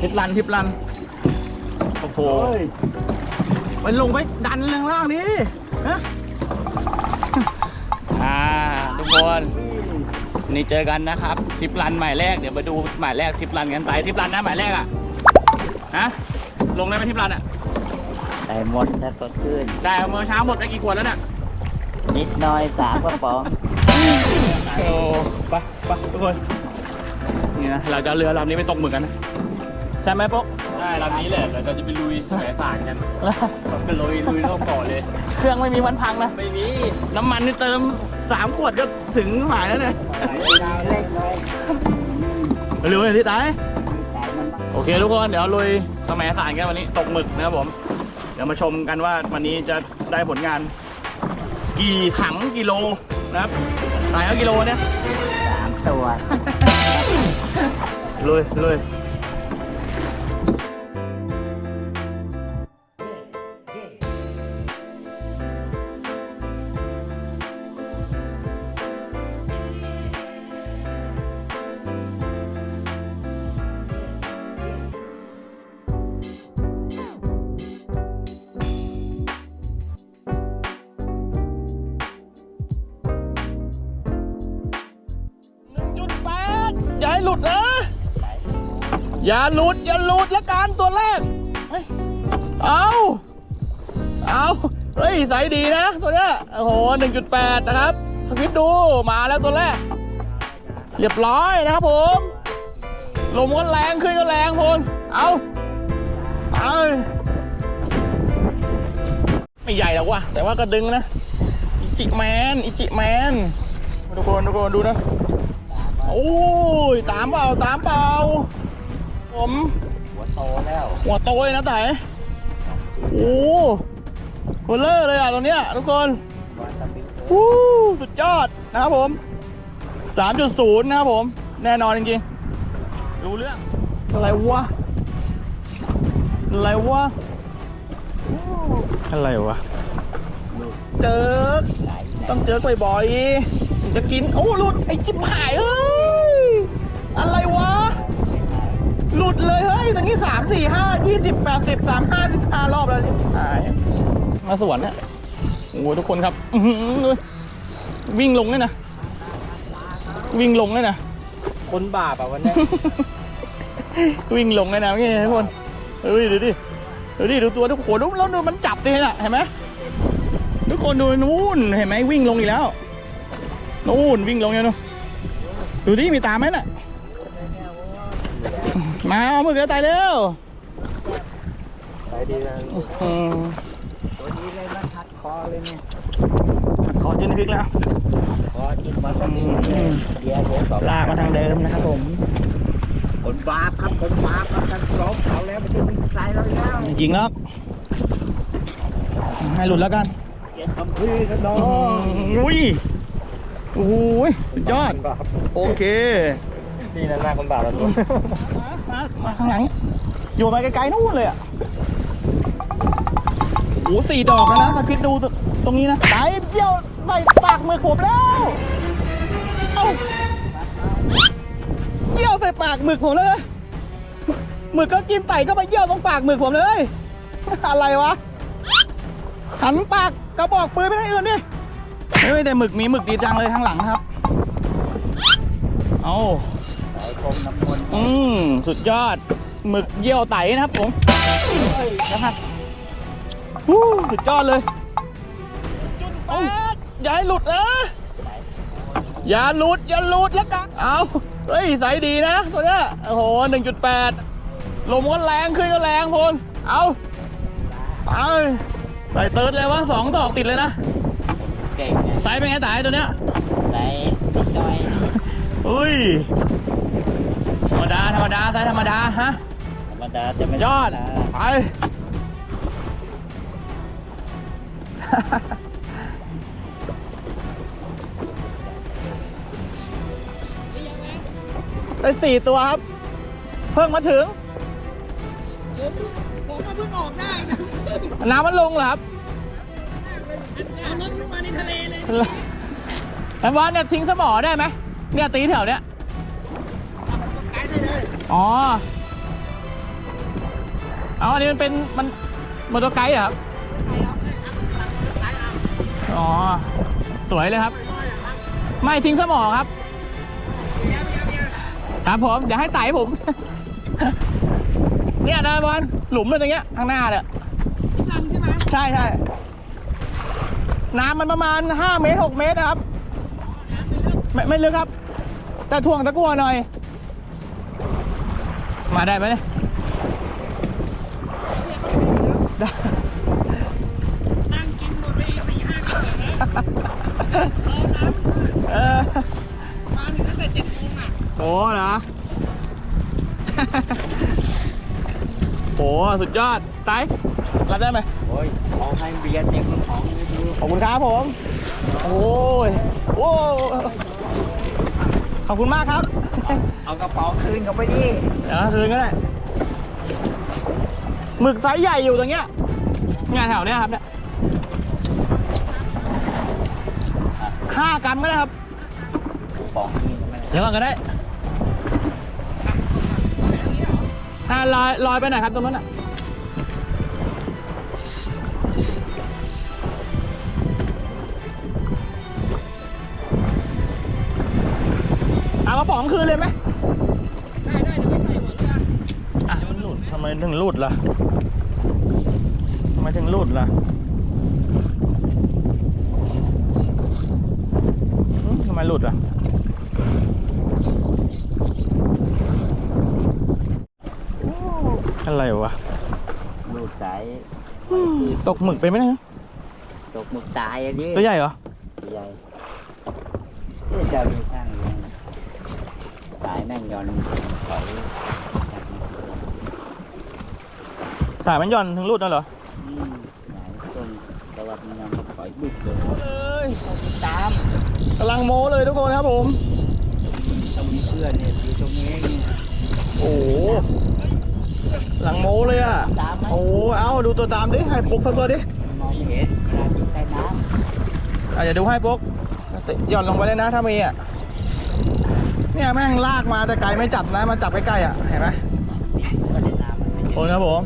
ทิปรันทิปรัน โอ้โหไปลงไปดันข้างล่างนี่ฮะอ่าทุกคนนี่เจอกันนะครับทริปรันหมายแรกเดี๋ยวมาดูหมายแรกทริปรันกันไปทริปรันนะหมายแรกอะฮะลงได้ไหมทริปรันอะได้หมดแล้วก็ขึ้นได้เมื่อเช้าหมดไปกี่ขวดแล้วเนี่ยนิดหน่อยสามกระป๋องโอ้ไปไปทุกคน นี่นะเราจะเอาเรือลำนี้ไปตกหมึกกันนะใช่ไหมปุ๊กได้ลำนี้แหละแล้วเราจะไปลุยแหสารกันต้องไปลุยลุยรอบเกาะเลย เครื่องไม่มีวันพังนะไม่มีน้ำมันนี่เติมสามขวดก็ถึงหมายแล้วเนี่ยเล็กน้อยเร็วเลยที่ตายสายมันโอเคทุกคนเดี๋ยวลุยสมัยสารกันวันนี้ตกหมึกนะครับผม เดี๋ยวมาชมกันว่าวันนี้จะได้ผลงาน กี่ถังกิโลนะครับตายเอากิโลเนี่ยสามตัว ลุยลุย อย่าหลุดอย่าหลุดละกันตัวแรกเฮ้ยเอาเอาเฮ้ยใสดีนะตัวเนี้ยโอ้โหหนึ่งจุดแปดนะครับสคริปต์ดูมาแล้วตัวแรก เรียบร้อยนะครับผมลมก็แรงขึ้นก็แรงพลเอาเอาไม่ใหญ่หรอกว่ะแต่ว่าก็ดึงนะอิจิแมนอิจิแมนทุกคนทุกคนดูนะโอ้ยตามเปล่าตามเปล่า ผมหัวโตแล้วหัวโตเลยนะแต่โอ้โหเลอร์เลยอะตัวเนี้ยทุกคนวาซาบิวู้สุดยอดนะครับผม 3.0 นะครับผม แน่นอนจริงๆ รู้เรื่อง อะไรวะ อะไรวะ อะไรวะ เจอไหลต้องเจอบ่อยๆถึงจะกิน โอ้หลุด ไอ้จิบหายเอ้ย อะไรวะ หลุดเลยเฮ้ยตอนนี้สามสี่ห้ายี่สิบแปดสิบสามห้าสิบห้ารอบแล้วหายมาสวนเนี่ยโอ้โหทุกคนครับอื้อหือวิ่งลงเลยนะ วิ่งลงเลยนะ คนบาปอะวันนี้วิ่งลงเลยนะนี่ทุกคนเฮ้ยดูดิดูดิดูตัวทุกคนดูแล้วดูมันจับดิน่ะเห็นไหมทุกคนดูนู่นเห็นไหมวิ่งลงอีกแล้วนู่นวิ่งลงเนี่ยนู่นดูดิมีตามไหมน่ะ มาเอามือเดียวตายเร็วไปดีนะอืมตัวนี้เลยมันทัดคอเลยเนี่ยขอยืนพริกแล้วคอกินวาซาบิเลยเดี๋ยวเดี๋ยวบอกลากมาทางเดิมนะครับผมคนบาปครับคนบาปครับกันร้องเขาแล้วมันจะมีใครเราแล้วจริงๆแล้วให้หลุดแล้วกันเขียนคำพื้นกันน้ออืงมอุ้ยโอ้ยสุดยอดบาปโอเค นี่นะหน้าคนบาปแล้วตัว มาข้างหลัง อยู่มาไกลๆนู่นเลยอะโอ้สี่ดอกแล้วนะถ้าคิดดูตรงนี้นะไอ้เบี้ยวใส่ปากมือผมแล้ว เอ้าเยี่ยวใส่ปากหมึกผมเลยหมึกก็กินไต่ก็มาเยี่ยวตรงปากหมึกผมเลย อะไรวะ หันปากกระบอกปืนไปทางอื่นดิไม่แต่หมึกมีหมึกดีจังเลยข้างหลังครับ เอา ไหลคมน้ำมนต์อืมสุดยอดหมึกเยี่ยวไตนะครับผมนะครับวู้สุดยอดเลยจุดแปดอย่าให้หลุดนะอย่าหลุดอย่าหลุดแล้วกันเอาเฮ้ยใสดีนะตัวเนี้ยโอ้โหหนึ่งจุดแปดลมก็แรงขึ้นก็แรงพลเอาเอาใส่เติร์ดเลยวะสองดอกติดเลยนะเก่งไงไซส์เป็นไงไตตัวเนี้ยไหลนิดหน่อยอุ้ยธ รรมดา ธรรมดาไซส์ธรรมดา ฮะ ธรรมดาจะไม่ยอดนะไป ได้สี่ตัวครับ เพิ่งมาถึง ผมก็เพิ่งออกได้นะน้ำมันลงเหรอครับเอารถลงมาในทะเลเลยแอมวานเนี่ยทิ้งสมอได้ไหมเนี่ยตีแถวเนี้ยไกลได้เลย อ๋อเอาอันนี้มันเป็นมันมอเตอร์ไกด์เหรอครับ อ๋อ สวยเลยครับ ไม่ทิ้งสมอครับ ครับผม เดี๋ยวให้ไต่ผม เนี่ยนะบอลหลุมเลยตรงเงี้ยข้างหน้าเนี่ยใช่ใช่น้ำมันประมาณห้าเมตรหกเมตรนะครับ ไม่ไม่ลึกครับ แต่ถ่วงตะกั่วหน่อย มาได้ไหมเนี่ยได้นั่งกินหมดไปสี่ห้ากิโลนะรอน้เออำมาถึงตั้งแต่เจ็ดโมงอะโอ้เหรอ โหสุดยอดไตรับได้ไหม โอ้ยของให้เบียร์เนี่ยมันของไม่ดูขอบคุณครับผม โอ้ย โอ้ ขอบคุณมากครับ เอากระเป๋าคืนเขาไปดิเดี๋ยวคืนก็ได้หมึกไซส์ใหญ่อยู่ตรงเนี้ยงานแถวเนี้ยครับเนี่ยห้ากรัมก็ได้ครับของนี่ไม่ได้เดี๋ยวก่อนก็ได้ถ้าลอยลอยไปไหนอยครับตรงนั้นอะ อากระป๋องคืนเลยไหมได้ได้เดี๋ยวไปใส่หัวเรืออะมันหลุดทำไมถึงหลุดล่ะทำไมถึงหลุดล่ะอืมทำไมหลุดอะอะไรวะลูกสายตกหมึกไปไหมเนะตกหมึกตายอันนี้ตัวใหญ่เหรอใหญ่เอ๊ะจะมีช่างเลี้ ยงสายแม่งยอนถอยสายมันหย่อนถึงหลุดน่ะเหรออืมสายต้นตะวันมันยอนถอยบึ้ดเลยเอ้ยตามกำลังโม้เลยทุกคนครับผมต้องมีเพื่อนเนี่ยอยู่ตรงนี้เนี่ยโอ้โหหลังโม้เลยอะตามไหมโอ้โหเอาดูตัวตามดิให้ปุ๊กสักตัวดิมองไม่เห็นเวลาอยู่ใต้น้อะเดี๋ยวดูให้ปุ๊กหย่อนลงไปเลยนะถ้ามีอะ เนี่ยแม่งลากมาแต่ไกลไม่จับนะมาจับใกล้ๆอะเห็นไหมำก็ได้น้ำมันไม่โอนครับผม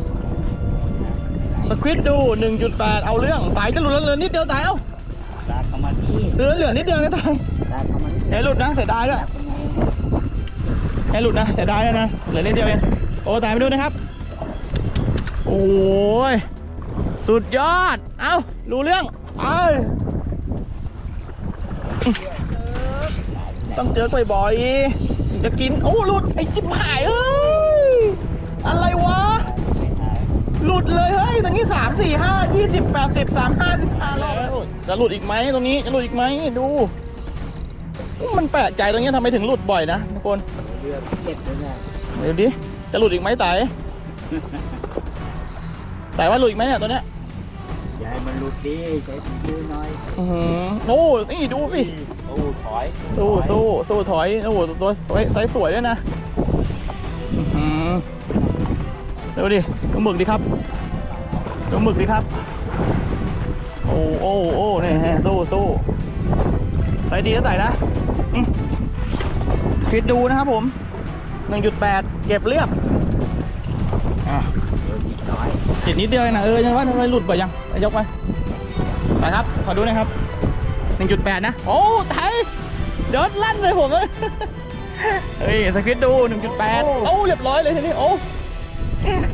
สควิตดู 1.8 เอาเรื่องสายจะหลุดแล้วเหลือนิดเดียวตายเอ้าลากเข้ามาที่เหลือเหลือนิดเดียวนะตายลากเข้ามาที่อย่าให้หลุดนะเสียดายด้วยให้หลุดนะเสียดายด้วยนะเหลือนิดเดียวเองโอ้ตายไปดูนะครับ โอ้ยสุดยอด เอ้ารู้เรื่อง เอ้ย ต้องเจอบ่อยๆถึงจะกิน โอ้หลุดไอ้จิบหายเอ้ย อะไรวะไม่หายหลุดเลยเฮ้ยตรงนี้สามสี่ห้ายี่สิบแปดสิบสามห้าสิบห้ารอบแล้วจะหลุดอีกไหมตรงนี้จะหลุดอีกไหมดู มันแปลกใจตรงนี้ทำไมถึงหลุดบ่อยนะทุกคนเรือเจ็บเลยเนี่ยเดี๋ยวดิจะหลุดอีกไหมไต่ไต่ว่าหลุดอีกไหมเนี่ยตัวเนี้ย อย่าให้มันหลุดดิใจดื้อหน่อยอื้อหือโอ้นี่ดูสิโอ้ถอยสู้สู้สู้ถอยโอ้โหตัวสวยไซส์สวยด้วยนะอื้อหือดูดิดูหมึกดิครับดูหมึกดิครับ โอ้โอ้โอ้นี่ฮะสู้สู้ใส่ดีนะใส่นะอืมคิดดูนะครับผม 1.8 เก็บเรียบอะ ติดนิดเดียวเองนะเออยังว่าทำไมหลุดบ่อยยังเอายกไปไปครับ ขอดูหน่อยครับ 1.8 นะ โอ้ไทยเดี๋ยวลั่นเลยผมเลยเฮ้ยสคริปต์ดู 1.8 โอ้เรียบร้อยเลยทีนี้โอ้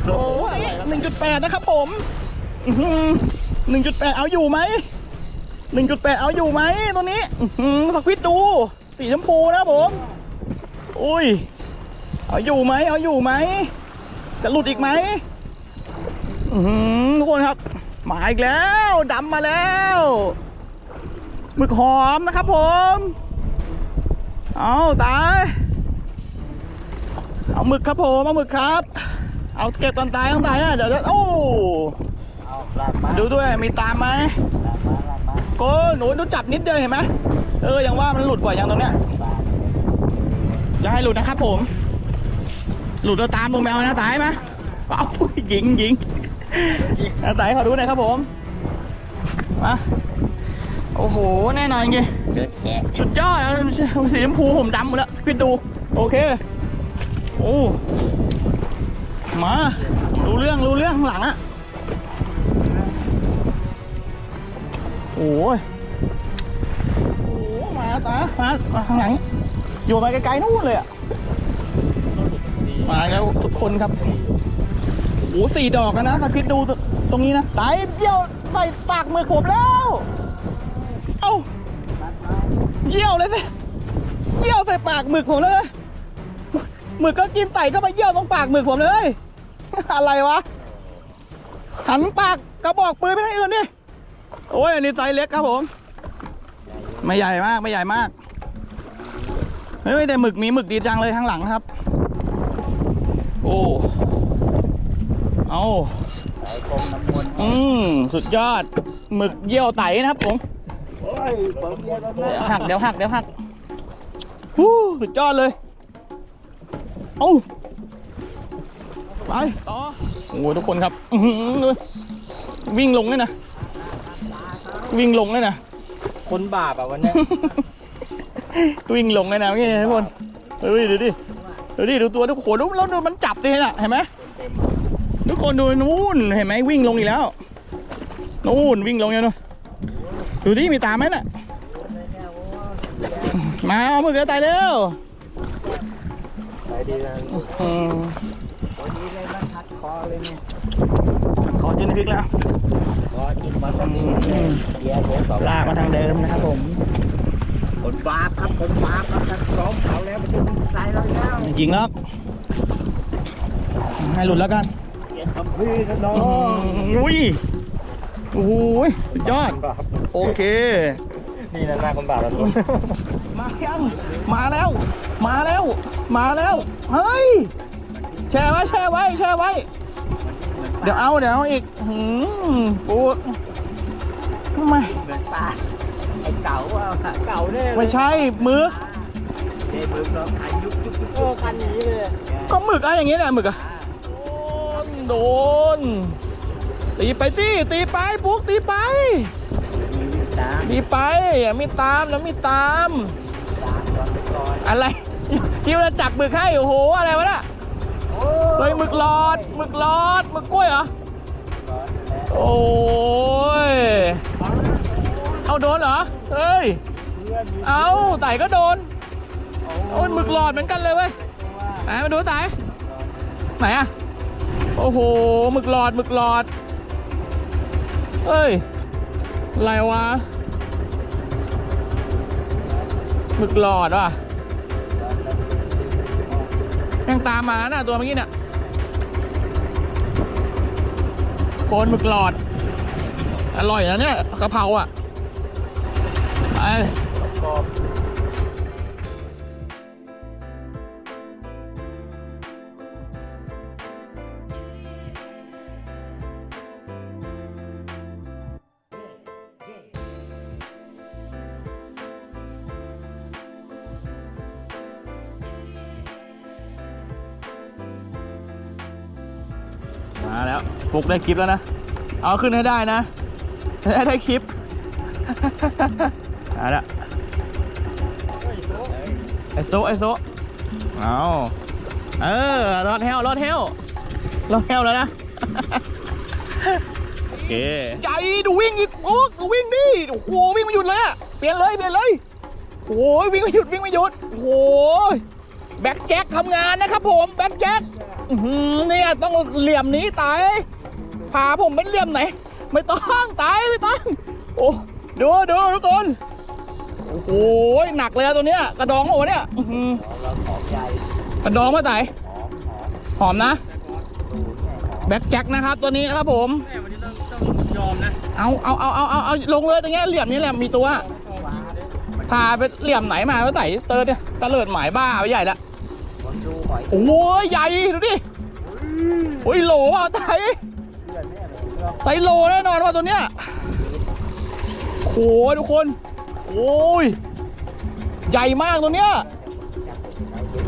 โอ้หนึ่งจุดแปดนะครับผมหนึ่งจุดแปดเอาอยู่ไหมหนึ่งจุดแปดเอาอยู่ไหมตัวนี้อือสควิตดู สีชมพูนะผม อุ้ย เอาอยู่ไหมเอาอยู่ไหม จะหลุดอีกไหม ทุกคนครับ มาอีกแล้วดำมาแล้วหมึกหอมนะครับผม เอาตายเอาหมึกครับผมเอาหมึกครับ เอาเก็บก่อนตายต้องตายนะเดี๋ยวเดี๋ยวโอ้เอาลากมาดูด้วยมีตามไหมลากมาลากมาโกหนูดูจับนิดเดียวเห็นไหมเออยังว่ามันหลุดบ่อยยังตรงเนี้ยบาทอย่าให้หลุดนะครับผม หลุดเราตามลงแมวนะตายไหมเอ้ายิงยิง นะตายขอดูหน่อยครับผม มา โอ้โห แน่นอนจริงเดือดแกะสุดยอดนะสีชมพูผมดำหมดแล้วคิดดู โอเค โอ้ มามรู้เรื่องรู้เรื่องข้างหลังอะโอ้ยโอ้มาตามามาข้างหลัง อยู่มาไกลๆนู่นเลยอะมาแล้วทุกคนครับ โอ้สี่ดอกนะถ้าคิดดูตรงนี้นะตายเยี่ยวใส่ปากมือผมแล้ว เอ้าเยี่ยวเลยสิเยี่ยวใส่ปากหมึกผมเลยหมึกก็กินไต่ก็มาเยี่ยวตรงปากหมึกผมเลย อะไรวะหันปากกระบอกปืนไปทางอื่นดิโอ้ยอันนี้ไซส์เล็กครับผม ไม่ใหญ่มากไม่ใหญ่มากเฮ้ยแต่หมึกมีหมึกดีจังเลยข้างหลังนะครับ โอ้ เอาสายกลมน้ำมนต์อืมสุดยอดหมึกเยี่ยวไตนะครับผมโอ้ยเปิดเรียนแล้วเดี๋ยวหักเดี๋ยวหักเดี๋ยวหักฮู้สุดยอดเลยเอาไปต่อโอ้โหทุกคนครับอื้อหือเลยวิ่งลงเลยนะวิ่งลงเลยนะคนบาปอะวันเนี้ยวิ่งลงเลยนะนี่ทุกคนเฮ้ยดูดิดูดิดูตัวทุกคนดูแล้วดูมันจับดิน่ะเห็นไหม ทุกคนดูนู่นเห็นไหมวิ่งลงอีกแล้วนู่นวิ่งลงอย่างนู้นดูดิมีตามไหมน่ะมาเอามือเดียวตายเร็วไปดีนะอืมวันนี้เลยมันหัดคอเลยเนี่ยขอจิ้นพริกแล้วคอกินมาตรงนี้เลยเดี๋ยวเดี๋ยวบอกลากมาทางเดิมนะครับผมคนบาครับคนบาครับจะซ้อมเขาแล้วมันจะมีใจเราแล้วจริงแล้วให้หลุดแล้วกัน พื้นน้ออื้องหืออุ้ยโอ้โหสุดยอดบาปโอเค นี่นะหน้าคนบาปแล้วทุกคนมายังมาแล้ว มาแล้ว มาแล้ว เฮ้ย แช่ไว้แช่ไว้แช่ไว้ เดี๋ยวเอาเดี๋ยวเอาอีกหืมปูทำไมเหมือนปลาไอ้เก่าอะเก่าเนี่ยไม่ใช่หมึกเด็กมึงเราขายยุกยุกยุกเออคันนี้เลย ก็หมึกอะอย่างงี้แหละหมึกอะ โดนโดน ตีไปสิตีไปปุ๊กตีไปตามตีไปอย่ามีตามแล้วมีตามตามก่อนไปก่อนอะไรคิวจะจับหมึกให้โอ้โหอะไรวะน่ะเฮ้ยหมึกหลอดหมึกหลอดหมึกกล้วยเหรอโอ้ยเอาโดนเหรอเฮ้ยเอาไต่ก็โดนโอ้ยหมึกหลอดเหมือนกันเลยเว้ยไหนมาดูไต่ไหนอะ โอ้โหหมึกหลอดหมึกหลอดเฮ้ยอะไรวะหมึกหลอดว่ะยังตามมาน่ะตัวเมื่อกี้น่ะโคนหมึกหลอด อร่อยนะเนี่ยกะเพราอะไป มาแล้วปลุกได้คลิปแล้วนะ เอาขึ้นให้ได้นะ ได้ได้คลิปเอาละไอโซไอโซเอาเออรอดแฮวรอดแฮวรอดแฮวแล้วนะโอเคใหญ่ดูวิ่งอีกโอ้ดูวิ่งดิโอ้โหวิ่งไม่หยุดเลยอะเปลี่ยนเลยเปลี่ยนเลยโอ้ยวิ่งไม่หยุดวิ่งไม่หยุดโอ้โหแบ็คแจ็คทำงานนะครับผมแบ็คแจ็ค อื้อหือเนี่ยต้องเหลี่ยมนี้ตายพาผมเป็นเหลี่ยมไหน ไม่ต้องตายไม่ต้องโอ้ดูดูทุกคนโอ้โหหนักเลยอะตัวเนี้ยกระดองโอ้เนี่ยอื้อหือเราของใหญ่กระดองมาไต่หอมหอมหอมนะดูเนี่ยหอมแบ็คแจ็คนะครับตัวนี้นะครับผมแม่วันนี้ต้องต้องยอมนะเอาเอาเอาเอาเอาเอาลงเลยตรงเนี้ยเหลี่ยมนี้แหละมีตัวพาไปเหลี่ยมไหนมาไปไต่เตอร์เนี่ยตะเลิดหมายบ้าไปใหญ่ละคน ดูหอยโอ้ยใหญ่ดูดิโอ้ยโหลว่ะไต่เพื่อนเนี่ยเลยเราไซโลแน่นอนว่าตัวเนี้ยโอ้โหทุกคน โอ้ยใหญ่มากตัวเนี้ยจับไปไหนเย็น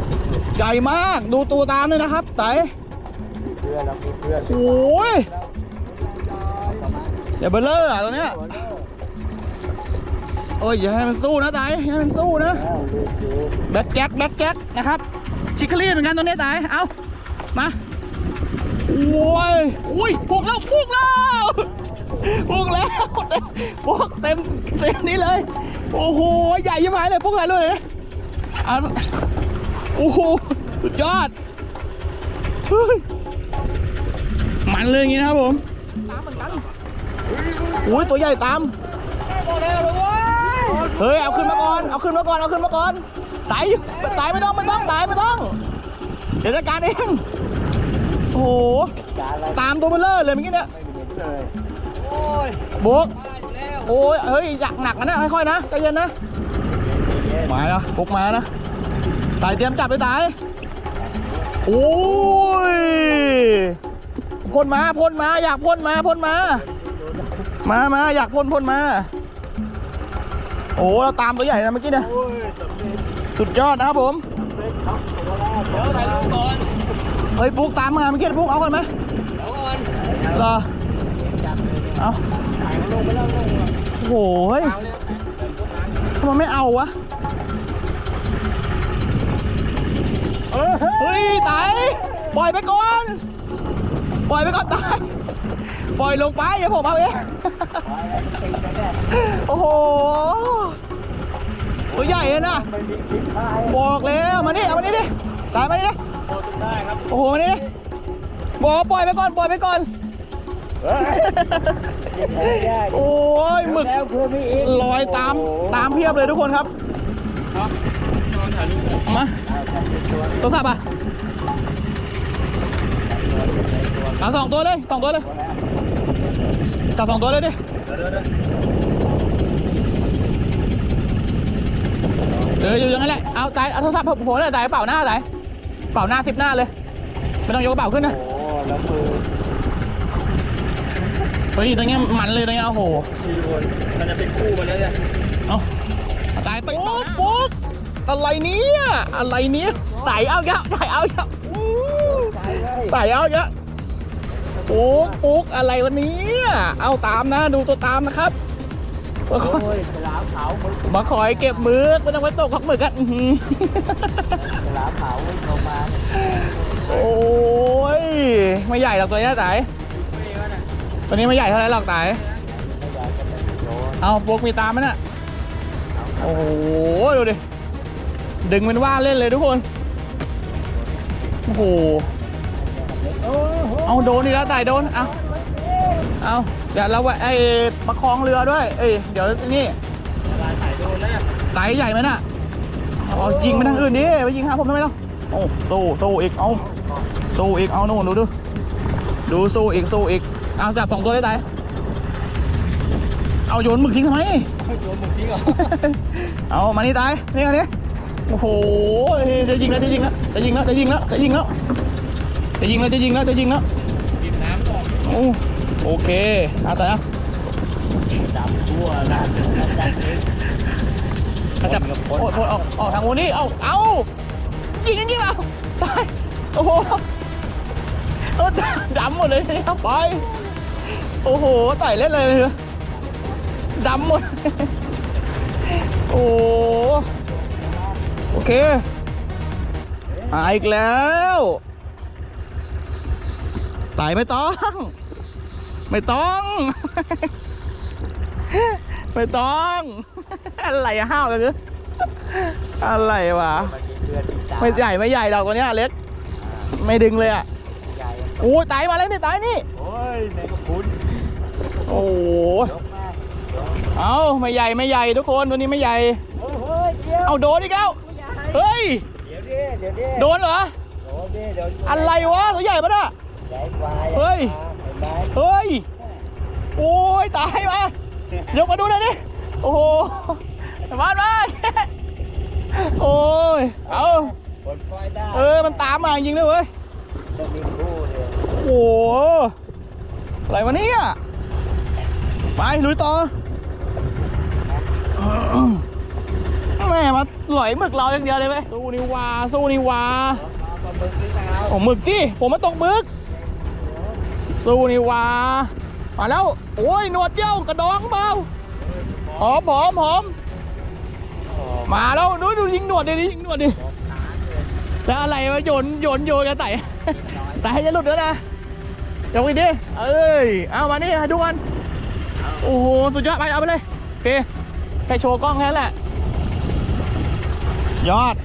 ใหญ่มากดูตัวตามเลยนะครับไต่เพื่อนเรามีเพื่อนโอ้ยประมาณเดี๋ยวเบลเลอร์อะตัวเนี้ยตัวเลิกโอ้ยอย่าให้มันสู้นะไต่อย่าให้มันสู้นะแล้วดูดูแบ็คแจ็คแบ็คแจ็คนะครับ ชิคคลี่เหมือนกันตัวนี้ตายเอามาโอ้ยอุ้ยพุกแล้วพุกแล้วพุกแล้วพุกเต็มเต็มนี้เลย โอ้โหใหญ่ยิ่งไปเลยพุกอะไรเลยนะอะโอ้โหสุดยอดมันเลยอย่างนี้นะครับผมตามเหมือนกันโอ้ยตัวใหญ่ตามเฮ้ยเอาขึ้นมาก่อนเอาขึ้นมาก่อนเอาขึ้นมาก่อน ไต่ไต่ไม่ต้องไม่ต้องไต่ไม่ต้อง เดี๋ยวจัดการเองโอ้โหตามตัวเบลเลอร์เลยเมื่อกี้เนี่ยไม่เห็นเลยโบกโอ้ยเฮ้ยอยากหนักนะเนี่ยค่อยๆนะใจเย็นนะมาแล้วปุกมานะตายเตรียมจับไปตายโอ้ยพ่นมาพ่นมา อยากพ่นมาพ่นมา มามาอยากพ่นพ่นมา โอ้เราตามตัวใหญ่นะเมื่อกี้เนี่ย สุดยอดนะครับผมเดี๋ยวถ่ายรูปก่อนเฮ้ยปุ๊กตามมาเมื่อกี้ปุ๊กเอากันไหมเดี๋ยวก่อนรอเอาโอ้โหเฮ้ยทำไมไม่เอาวะเฮ้ยตายปล่อยไปก่อน ปล่อยไปก่อนตายปล่อยลงไปอย่าผมเอาเองโอ้โห ตัวใหญ่เลยนะบอกแล้วมานี่เอามานี่ดิตายมานี่ดิโอ้ตุ้ได้ครับโอ้โหมานี่ดิบอกว่าปล่อยไปก่อนปล่อยไปก่อนโอ้ยหมึกแล้วเพื่อมีอีกลอยตามตามเพียบเลยทุกคนครับครับลองถ่ายรูปก่อนมาโทรศัพท์อะเอาสองตัวเลยสองตัวเลยจับสองตัวเลยดิ เอออยู่อย่างนั้นแหละ เอาตายเอาโทรศัพท์ผมผมเลยตายเป่าหน้าตายเป่าหน้าสิบหน้าเลยไม่ต้องยกกระเป๋าขึ้นนะโอ้แล้วมือเฮ้ยตรงเนี้ยมันเลยตรงเนี้ยโอ้โหสี่คนมันจะเป็นคู่มาแล้วเนี่ยเอาเอาตายปุ๊กปุ๊กอะไรเนี้ยอะไรเนี้ยไต่เอาเยอะไต่เอาเยอะอู้ไต่เอาเยอะปุ๊กปุ๊กอะไรวันนี้ เอาตามนะดูตัวตามนะครับ โอ้ยฉลามขาวมึกมาคอยเก็บมือไม่ต้องไปตกขักหมึกกันอื้อหือฉลามขาวลงมาโอ้ยไม่ใหญ่หรอกตัวเนี้ยไต่ตัวนี้ไม่ใหญ่เท่าไหรหรอกต่ไม่อยากจะเป็นโดนเอาปุ๊กมีตามไหมน่ะโอ้โหดูดิดึงเป็นว่าเล่นเลยทุกคนโอ้โห โอ้โหเอาโดนอีกแล้วตายโดนเอาเอา เดี๋ยวเราไว้ไอ้ประคองเรือด้วยเอ้ยเดี๋ยวนี่ลายถ่ายโดนแล้วเนี่ยไตใหญ่ไหมน่ะเอายิงไปทางอื่นดิไปยิงหาผมทำไมล่ะโอ้สู้สู้อีกเอาสู้อีกเอานู่นดูดูดูสู้อีกสู้อีกเอาจับสองตัวได้ตายเอาโยนหมึกทิ้งทำไมโดนหมึกจริงเหรอเอามานี่ตายนี่กันนี่โอ้โหจะยิงแล้วจะยิงแล้วจะยิงแล้วจะยิงแล้วจะยิงแล้วจะยิงแล้วจะยิงแล้วจะยิงแล้วกินน้ำก่อนโอ้ โอเคเอาแต่นะจับทั่วนะจับเองเอาจับโอ้ยโอ้ยออกออกทางโน้นนี่เอาเอายิงยิงยิงเอาตายโอ้โหเออดำหมดเลยครับไปโอ้โหไต่เล่นเลยเหรอดำหมด โอ้โอเคมาอีกแล้วไต่ไม่ต้อง ไม่ต้อง ไม่ต้อง อะไรอะห้าวเลยคืออะไรวะมากินเลือดกินตาไม่ใหญ่ไม่ใหญ่หรอกตัวเนี้ยเล็ก ไม่ดึงเลยอะใหญ่โอ้ยตายมาแล้วนี่ตายนี่ โอ้ยในกระพุนโอ้โหยกมายกเอาไม่ใหญ่ไม่ใหญ่ทุกคนตัวนี้ไม่ใหญ่โอ้โหเดี๋ยวเอาโดนอีกแล้ว เฮ้ยเดี๋ยวดิเดี๋ยวดิโดนเหรอโดนดิเดี๋ยวอะไรวะตัวใหญ่ปะน่ะใหญ่กว่าเฮ้ย เห็นไหมเฮ้ย โอ้ยตายมายกมาดูหน่อยดิ โอ้โหมาบ้านโอ้ย เอาบนไฟได้เออ มันตามมาจริงๆเลยเว้ยจะมีคู่เดียวโอ้โห อะไรวะเนี่ย ไปลุยต่อแม่มาหลอยหมึกเราอย่างเดียวเลยไหมสู้นี่วาสู้นี่วาเอาปลาหมึกที่เอาโอ้หมึกจี้ ผมมาตกหมึก สู้นี่วามาแล้ว โอ้ย หนวดเย้ากระดองเบาหอมหอมหอมมาแล้วดูดูยิงหนวดดิยิงหนวดดิแล้วอะไรวะโยนโยนโยนกันไต่แต่ให้จะหลุดแล้วนะยกอีกดิเอ้ยเอามานี่ให้ดูกันโอ้โหสุดยอดไปเอาไปเลยโอเคแค่โชว์กล้องแค่นั้นแหละยอด